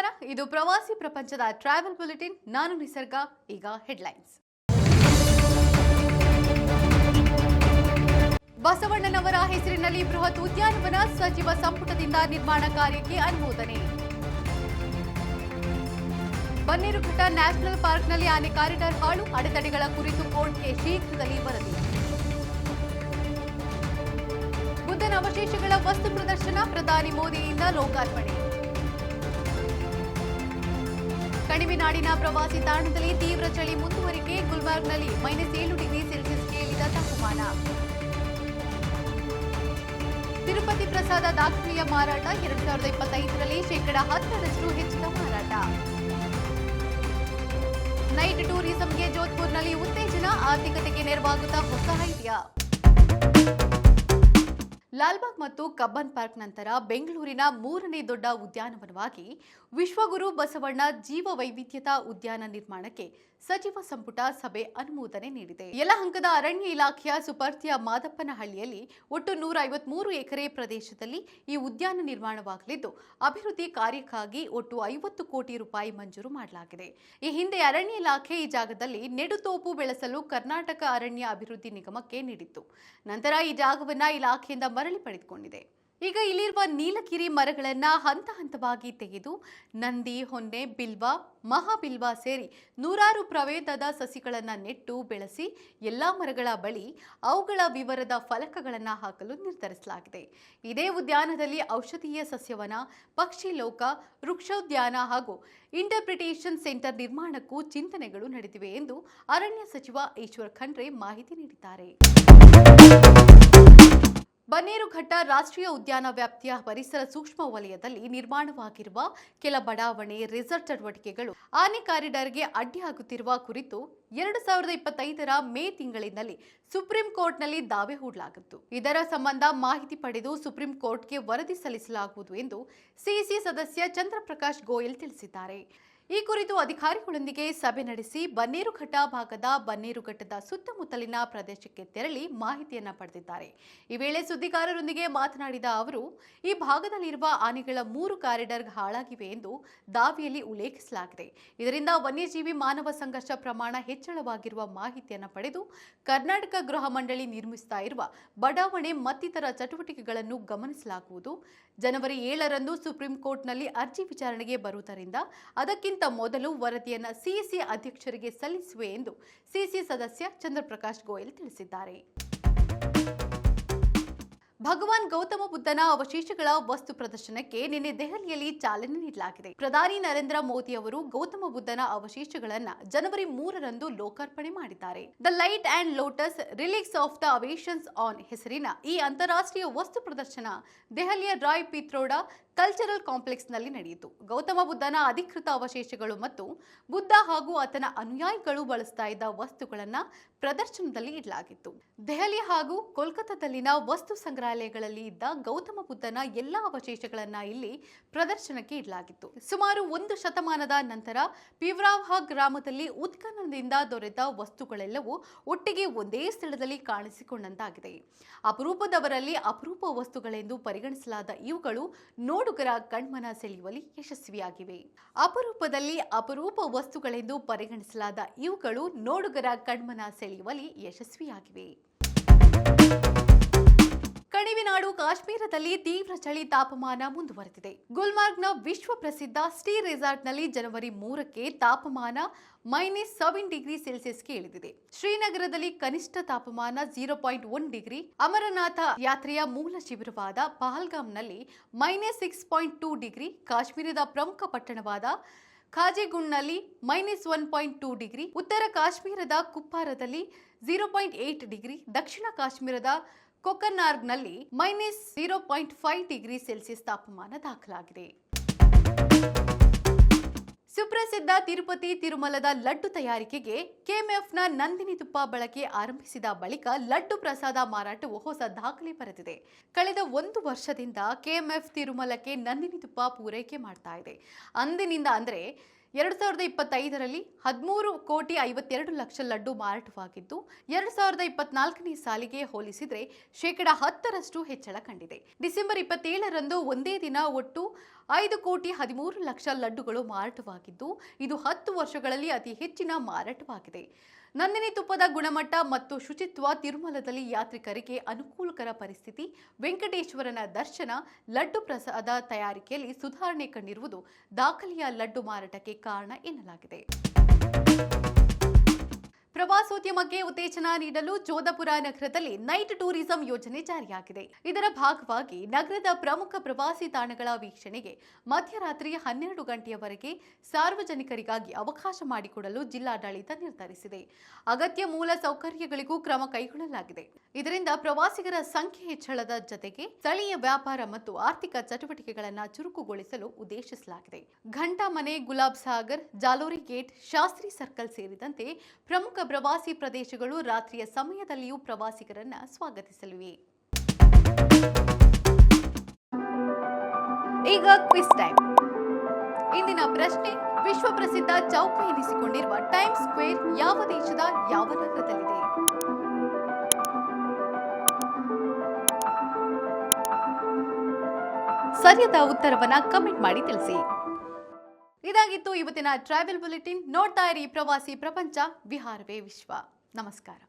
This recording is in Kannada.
ನಮಸ್ಕಾರ. ಇದು ಪ್ರವಾಸಿ ಪ್ರಪಂಚದ ಟ್ರಾವೆಲ್ ಬುಲೆಟಿನ್ ನಾನು ನಿಸರ್ಗ, ಈಗ ಹೆಡ್ಲೈನ್ಸ್ ಬಸವಣ್ಣನವರ ಹೆಸರಿನಲ್ಲಿ ಬೃಹತ್ ಉದ್ಯಾನವನ ಸಚಿವ ಸಂಪುಟದಿಂದ ನಿರ್ಮಾಣ ಕಾರ್ಯಕ್ಕೆ ಅನುಮೋದನೆ. ಬನ್ನೇರುಘಟ್ಟ ನ್ಯಾಷನಲ್ ಪಾರ್ಕ್ನಲ್ಲಿ ಆನೆ ಕಾರಿಡಾರ್ ಹಾಳು. ಅಡೆತಡೆಗಳ ಕುರಿತು ಕೋರ್ಟ್ಗೆ ಶೀಘ್ರದಲ್ಲಿ ವರದಿ. ಬುದ್ಧನ ಅವಶೇಷಗಳ ವಸ್ತು ಪ್ರದರ್ಶನ. ಪ್ರಧಾನಿ ಮೋದಿಯಿಂದ ಲೋಕಾರ್ಪಣೆ. ಕಣಿವೆನಾಡಿನ ಪ್ರವಾಸಿ ತಾಣದಲ್ಲಿ ತೀವ್ರ ಚಳಿ ಮುಂದುವರಿಕೆ. ಗುಲ್ಬರ್ಗ್ನಲ್ಲಿ ಮೈನಸ್ ಏಳು ಡಿಗ್ರಿ ಸೆಲ್ಸಿಯಸ್ ಕೇಳಿದ ತಾಪಮಾನ. ತಿರುಪತಿ ಪ್ರಸಾದ ದಾಖಲೆಯ ಮಾರಾಟ ಎರಡು ಸಾವಿರದ ಇಪ್ಪತ್ತೈದರಲ್ಲಿ ಶೇಕಡಾ ಹತ್ತರಷ್ಟು ಹೆಚ್ಚಿನ ಮಾರಾಟ. ನೈಟ್ ಟೂರಿಸಂಗೆ ಜೋಧ್ಪುರ್ನಲ್ಲಿ ಉತ್ತೇಜನ, ಆರ್ಥಿಕತೆಗೆ ನೆರವಾಗುತ್ತಾ ಹೊಸ ಐಡಿಯಾ. ಲಾಲ್ಬಾಗ್ ಮತ್ತು ಕಬ್ಬನ್ ಪಾರ್ಕ್ ನಂತರ ಬೆಂಗಳೂರಿನ ಮೂರನೇ ದೊಡ್ಡ ಉದ್ಯಾನವನವಾಗಿ ವಿಶ್ವಗುರು ಬಸವಣ್ಣ ಜೀವ ವೈವಿಧ್ಯತಾ ಉದ್ಯಾನ ನಿರ್ಮಾಣಕ್ಕೆ ಸಚಿವ ಸಂಪುಟ ಸಭೆ ಅನುಮೋದನೆ ನೀಡಿದೆ. ಯಲಹಂಕದ ಅರಣ್ಯ ಇಲಾಖೆಯ ಸುಪರ್ತಿಯ ಮಾದಪ್ಪನಹಳ್ಳಿಯಲ್ಲಿ ಒಟ್ಟು ನೂರ ಐವತ್ಮೂರು ಎಕರೆ ಪ್ರದೇಶದಲ್ಲಿ ಈ ಉದ್ಯಾನ ನಿರ್ಮಾಣವಾಗಲಿದ್ದು, ಅಭಿವೃದ್ಧಿ ಕಾರ್ಯಕ್ಕಾಗಿ ಒಟ್ಟು ಐವತ್ತು ಕೋಟಿ ರೂಪಾಯಿ ಮಂಜೂರು ಮಾಡಲಾಗಿದೆ. ಈ ಹಿಂದೆ ಅರಣ್ಯ ಇಲಾಖೆ ಈ ಜಾಗದಲ್ಲಿ ನೆಡುತೋಪು ಬೆಳೆಸಲು ಕರ್ನಾಟಕ ಅರಣ್ಯ ಅಭಿವೃದ್ಧಿ ನಿಗಮಕ್ಕೆ ನೀಡಿತ್ತು. ನಂತರ ಈ ಜಾಗವನ್ನು ಇಲಾಖೆಯಿಂದ ಮರಳಿ ಪಡೆದುಕೊಂಡಿದೆ. ಈಗ ಇಲ್ಲಿರುವ ನೀಲಗಿರಿ ಮರಗಳನ್ನು ಹಂತ ಹಂತವಾಗಿ ತೆಗೆದು ನಂದಿ, ಹೊನ್ನೆ, ಬಿಲ್ವ, ಮಹಾಬಿಲ್ವ ಸೇರಿ ನೂರಾರು ಪ್ರಭೇದದ ಸಸಿಗಳನ್ನು ನೆಟ್ಟು ಬೆಳೆಸಿ ಎಲ್ಲಾ ಮರಗಳ ಬಳಿ ಅವುಗಳ ವಿವರದ ಫಲಕಗಳನ್ನು ಹಾಕಲು ನಿರ್ಧರಿಸಲಾಗಿದೆ. ಇದೇ ಉದ್ಯಾನದಲ್ಲಿ ಔಷಧೀಯ ಸಸ್ಯವನ ಪಕ್ಷಿ ಲೋಕ, ವೃಕ್ಷೋದ್ಯಾನ ಹಾಗೂ ಇಂಟರ್ಪ್ರಿಟೇಷನ್ ಸೆಂಟರ್ ನಿರ್ಮಾಣಕ್ಕೂ ಚಿಂತನೆಗಳು ನಡೆದಿವೆ ಎಂದು ಅರಣ್ಯ ಸಚಿವ ಈಶ್ವರ್ ಖಂಡ್ರೆ ಮಾಹಿತಿ ನೀಡಿದ್ದಾರೆ. ಬನ್ನೇರುಘಟ್ಟ ರಾಷ್ಟ್ರೀಯ ಉದ್ಯಾನ ವ್ಯಾಪ್ತಿಯ ಪರಿಸರ ಸೂಕ್ಷ್ಮ ವಲಯದಲ್ಲಿ ನಿರ್ಮಾಣವಾಗಿರುವ ಕೆಲ ಬಡಾವಣೆ ರೆಸಾರ್ಟ್ ಚಟುವಟಿಕೆಗಳು ಆನೆ ಕಾರಿಡಾರ್ಗೆ ಅಡ್ಡಿಯಾಗುತ್ತಿರುವ ಕುರಿತು ಎರಡು ಸಾವಿರದ ಇಪ್ಪತ್ತೈದರ ಮೇ ತಿಂಗಳಿನಲ್ಲಿ ಸುಪ್ರೀಂ ಕೋರ್ಟ್ನಲ್ಲಿ ದಾವೆ ಹೂಡಲಾಗಿತ್ತು. ಇದರ ಸಂಬಂಧ ಮಾಹಿತಿ ಪಡೆದು ಸುಪ್ರೀಂ ಕೋರ್ಟ್ಗೆ ವರದಿ ಸಲ್ಲಿಸಲಾಗುವುದು ಎಂದು ಸಿಇಸಿ ಸದಸ್ಯ ಚಂದ್ರಪ್ರಕಾಶ್ ಗೋಯಲ್ ತಿಳಿಸಿದ್ದಾರೆ. ಈ ಕುರಿತು ಅಧಿಕಾರಿಗಳೊಂದಿಗೆ ಸಭೆ ನಡೆಸಿ ಬನ್ನೇರುಘಟ್ಟ ಭಾಗದ ಬನ್ನೇರುಘಟ್ಟದ ಸುತ್ತಮುತ್ತಲಿನ ಪ್ರದೇಶಕ್ಕೆ ತೆರಳಿ ಮಾಹಿತಿಯನ್ನು ಪಡೆದಿದ್ದಾರೆ. ಈ ವೇಳೆ ಸುದ್ದಿಗಾರರೊಂದಿಗೆ ಮಾತನಾಡಿದ ಅವರು, ಈ ಭಾಗದಲ್ಲಿರುವ ಆನೆಗಳ ಮೂರು ಕಾರಿಡಾರ್ ಹಾಳಾಗಿವೆ ಎಂದು ದಾವಿಯಲ್ಲಿ ಉಲ್ಲೇಖಿಸಲಾಗಿದೆ. ಇದರಿಂದ ವನ್ಯಜೀವಿ ಮಾನವ ಸಂಘರ್ಷ ಪ್ರಮಾಣ ಹೆಚ್ಚಳವಾಗಿರುವ ಮಾಹಿತಿಯನ್ನು ಪಡೆದು ಕರ್ನಾಟಕ ಗೃಹ ಮಂಡಳಿ ನಿರ್ಮಿಸುತ್ತಾ ಇರುವ ಬಡಾವಣೆ ಮತ್ತಿತರ ಚಟುವಟಿಕೆಗಳನ್ನು ಗಮನಿಸಲಾಗುವುದು. ಜನವರಿ ಏಳರಂದು ಸುಪ್ರೀಂ ಕೋರ್ಟ್ನಲ್ಲಿ ಅರ್ಜಿ ವಿಚಾರಣೆಗೆ ಬರುವುದರಿಂದ ಅದಕ್ಕಿಂತ ಮೊದಲು ವರದಿಯನ್ನು ಸಿಇಸಿ ಅಧ್ಯಕ್ಷರಿಗೆ ಸಲ್ಲಿಸುವೆ ಎಂದು ಸಿಸಿ ಸದಸ್ಯ ಚಂದ್ರಪ್ರಕಾಶ್ ಗೋಯಲ್ ತಿಳಿಸಿದ್ದಾರೆ. ಭಗವಾನ್ ಗೌತಮ ಬುದ್ಧನ ಅವಶೇಷಗಳ ವಸ್ತು ಪ್ರದರ್ಶನಕ್ಕೆ ನಿನ್ನೆ ದೆಹಲಿಯಲ್ಲಿ ಚಾಲನೆ ನೀಡಲಾಗಿದೆ. ಪ್ರಧಾನಿ ನರೇಂದ್ರ ಮೋದಿ ಅವರು ಗೌತಮ ಬುದ್ಧನ ಅವಶೇಷಗಳನ್ನ ಜನವರಿ ಮೂರರಂದು ಲೋಕಾರ್ಪಣೆ ಮಾಡಿದ್ದಾರೆ. The light and lotus relics of the ಅವೇಷನ್ಸ್ one ಹೆಸರಿನ ಈ ಅಂತಾರಾಷ್ಟ್ರೀಯ ವಸ್ತು ಪ್ರದರ್ಶನ ದೆಹಲಿಯ ರಾಯ್ ಪಿತ್ರೋಡ ಕಲ್ಚರಲ್ ಕಾಂಪ್ಲೆಕ್ಸ್ನಲ್ಲಿ ನಡೆಯಿತು. ಗೌತಮ ಬುದ್ಧನ ಅಧಿಕೃತ ಅವಶೇಷಗಳು ಮತ್ತು ಬುದ್ಧ ಹಾಗೂ ಆತನ ಅನುಯಾಯಿಗಳು ಬಳಸ್ತಾ ಇದ್ದ ವಸ್ತುಗಳನ್ನ ಪ್ರದರ್ಶನದಲ್ಲಿ ಇಡಲಾಗಿತ್ತು. ದೆಹಲಿ ಹಾಗೂ ಕೋಲ್ಕತ್ತಾದಲ್ಲಿನ ವಸ್ತು ಸಂಗ್ರಹಾಲಯಗಳಲ್ಲಿ ಇದ್ದ ಗೌತಮ ಬುದ್ಧನ ಎಲ್ಲಾ ಅವಶೇಷಗಳನ್ನ ಇಲ್ಲಿ ಪ್ರದರ್ಶನಕ್ಕೆ ಇಡಲಾಗಿತ್ತು. ಸುಮಾರು ಒಂದು ಶತಮಾನದ ನಂತರ ಪಿವ್ರಾವ್ಹ ಗ್ರಾಮದಲ್ಲಿ ಉತ್ಖನನದಿಂದ ದೊರೆತ ವಸ್ತುಗಳೆಲ್ಲವೂ ಒಟ್ಟಿಗೆ ಒಂದೇ ಸ್ಥಳದಲ್ಲಿ ಕಾಣಿಸಿಕೊಂಡಂತಾಗಿದೆ. ಅಪರೂಪದವರಲ್ಲಿ ಅಪರೂಪ ವಸ್ತುಗಳೆಂದು ಪರಿಗಣಿಸಲಾದ ಇವುಗಳು ನೋಡುಗರ ಕಣ್ಮನ ಸೆಳೆಯುವಲ್ಲಿ ಯಶಸ್ವಿಯಾಗಿವೆ. ಅಪರೂಪದಲ್ಲಿ ಅಪರೂಪ ವಸ್ತುಗಳೆಂದು ಪರಿಗಣಿಸಲಾದ ಇವುಗಳು ನೋಡುಗರ ಕಣ್ಮನ ಸೆಳೆಯುವಲ್ಲಿ ಯಶಸ್ವಿಯಾಗಿವೆ. ಕಣಿವೆನಾಡು ಕಾಶ್ಮೀರದಲ್ಲಿ ತೀವ್ರ ಚಳಿ ತಾಪಮಾನ ಮುಂದುವರೆದಿದೆ. ಗುಲ್ಮಾರ್ಗ್ನ ವಿಶ್ವ ಪ್ರಸಿದ್ಧ ಸ್ಟೀ ರೆಸಾರ್ಟ್ನಲ್ಲಿ ಜನವರಿ ಮೂರಕ್ಕೆ ತಾಪಮಾನ ಮೈನಸ್ ಸೆವೆನ್ ಡಿಗ್ರಿ ಸೆಲ್ಸಿಯಸ್ಗೆ ಇಳಿದಿದೆ ಶ್ರೀನಗರದಲ್ಲಿ ಕನಿಷ್ಠ ತಾಪಮಾನ zero point one degree, Amarnath ಯಾತ್ರೆಯ ಮೂಲ ಶಿಬಿರವಾದ ಪಹಲ್ಗಾಮ್ನಲ್ಲಿ minus six point two degree, ಕಾಶ್ಮೀರದ ಪ್ರಮುಖ ಪಟ್ಟಣವಾದ ಖಾಜಿಗುಂಡ್ನಲ್ಲಿ minus one point two degree, ಉತ್ತರ ಕಾಶ್ಮೀರದ ಕುಪ್ಪಾರದಲ್ಲಿ ಜೀರೋ ಪಾಯಿಂಟ್ ಏಟ್ ಡಿಗ್ರಿ, ದಕ್ಷಿಣ ಕಾಶ್ಮೀರದ ಕೊಕನಾರ್ಗ್ನಲ್ಲಿ minus zero point five degree Celsius ತಾಪಮಾನ ದಾಖಲಾಗಿದೆ. ಸುಪ್ರಸಿದ್ಧ ತಿರುಪತಿ ತಿರುಮಲದ ಲಡ್ಡು ತಯಾರಿಕೆಗೆ ಕೆಎಂಎಫ್ನ ನಂದಿನಿ ತುಪ್ಪ ಬಳಕೆ ಆರಂಭಿಸಿದ ಬಳಿಕ ಲಡ್ಡು ಪ್ರಸಾದ ಮಾರಾಟವು ಹೊಸ ದಾಖಲೆ ಬರೆದಿದೆ. ಕಳೆದ ಒಂದು ವರ್ಷದಿಂದ ಕೆಎಂಎಫ್ ತಿರುಮಲಕ್ಕೆ ನಂದಿನಿ ತುಪ್ಪ ಪೂರೈಕೆ ಮಾಡ್ತಾ ಇದೆ. ಅಂದಿನಿಂದ ಅಂದರೆ ಎರಡು ಸಾವಿರದ ಇಪ್ಪತ್ತೈದರಲ್ಲಿ ಹದಿಮೂರು ಕೋಟಿ ಐವತ್ತೆರಡು ಲಕ್ಷ ಲಡ್ಡು ಮಾರಾಟವಾಗಿದ್ದು, ಎರಡು ಸಾವಿರದ ಇಪ್ಪತ್ನಾಲ್ಕನೇ ಸಾಲಿಗೆ ಹೋಲಿಸಿದರೆ ಶೇಕಡ ಹತ್ತರಷ್ಟು ಹೆಚ್ಚಳ ಕಂಡಿದೆ. ಡಿಸೆಂಬರ್ ಇಪ್ಪತ್ತೇಳರಂದು ಒಂದೇ ದಿನ ಒಟ್ಟು ಐದು ಕೋಟಿ ಹದಿಮೂರು ಲಕ್ಷ ಲಡ್ಡುಗಳು ಮಾರಾಟವಾಗಿದ್ದು, ಇದು ಹತ್ತು ವರ್ಷಗಳಲ್ಲಿ ಅತಿ ಹೆಚ್ಚಿನ ಮಾರಾಟವಾಗಿದೆ. ನಂದಿನಿ ತುಪ್ಪದ ಗುಣಮಟ್ಟ ಮತ್ತು ಶುಚಿತ್ವ ತಿರುಮಲದಲ್ಲಿ ಯಾತ್ರಿಕರಿಗೆ ಅನುಕೂಲಕರ ಪರಿಸ್ಥಿತಿ, ವೆಂಕಟೇಶ್ವರನ ದರ್ಶನ, ಲಡ್ಡು ಪ್ರಸಾದ ತಯಾರಿಕೆಯಲ್ಲಿ ಸುಧಾರಣೆ ಕಂಡಿರುವುದು ದಾಖಲೆಯ ಲಡ್ಡು ಮಾರಾಟಕ್ಕೆ ಕಾರಣ ಎನ್ನಲಾಗಿದೆ. ಪ್ರವಾಸೋದ್ಯಮಕ್ಕೆ ಉತ್ತೇಜನ ನೀಡಲು ಜೋಧಪುರ ನಗರದಲ್ಲಿ ನೈಟ್ ಟೂರಿಸಂ ಯೋಜನೆ ಜಾರಿಯಾಗಿದೆ. ಇದರ ಭಾಗವಾಗಿ ನಗರದ ಪ್ರಮುಖ ಪ್ರವಾಸಿ ತಾಣಗಳ ವೀಕ್ಷಣೆಗೆ ಮಧ್ಯರಾತ್ರಿ ಹನ್ನೆರಡು ಗಂಟೆಯವರೆಗೆ ಸಾರ್ವಜನಿಕರಿಗಾಗಿ ಅವಕಾಶ ಮಾಡಿಕೊಡಲು ಜಿಲ್ಲಾಡಳಿತ ನಿರ್ಧರಿಸಿದೆ. ಅಗತ್ಯ ಮೂಲ ಸೌಕರ್ಯಗಳಿಗೂ ಕ್ರಮ ಕೈಗೊಳ್ಳಲಾಗಿದೆ. ಇದರಿಂದ ಪ್ರವಾಸಿಗರ ಸಂಖ್ಯೆ ಹೆಚ್ಚಳದ ಜತೆಗೆ ಸ್ಥಳೀಯ ವ್ಯಾಪಾರ ಮತ್ತು ಆರ್ಥಿಕ ಚಟುವಟಿಕೆಗಳನ್ನು ಚುರುಕುಗೊಳಿಸಲು ಉದ್ದೇಶಿಸಲಾಗಿದೆ. ಘಂಟಾ ಮನೆ, ಗುಲಾಬ್ ಸಾಗರ್, ಜಾಲೋರಿ ಗೇಟ್, ಶಾಸ್ತ್ರಿ ಸರ್ಕಲ್ ಸೇರಿದಂತೆ ಪ್ರಮುಖ ಪ್ರವಾಸಿ ಪ್ರದೇಶಗಳು ರಾತ್ರಿಯ ಸಮಯದಲ್ಲಿಯೂ ಪ್ರವಾಸಿಗರನ್ನ ಸ್ವಾಗತಿಸಲಿವೆ. ಈಗ ಕ್ವಿಸ್ ಟೈಮ್. ಇಂದಿನ ಪ್ರಶ್ನೆ, ವಿಶ್ವ ಪ್ರಸಿದ್ಧ ಚೌಕ ಎನಿಸಿಕೊಂಡಿರುವ ಟೈಮ್ ಸ್ಕ್ವೇರ್ ಯಾವ ದೇಶದ ಯಾವ ನಗರದಲ್ಲಿದೆ ಸರಿಯಾದ ಉತ್ತರವನ್ನ ಕಮೆಂಟ್ ಮಾಡಿ ತಿಳಿಸಿ. ಇದಾಗಿತ್ತು ಇವತ್ತಿನ ಟ್ರಾವೆಲ್ ಬುಲೆಟಿನ್. ನೋಡ್ತಾ ಇರಿ ಪ್ರವಾಸಿ ಪ್ರಪಂಚ ವಿಹಾರವೇ ವಿಶ್ವ. ನಮಸ್ಕಾರ.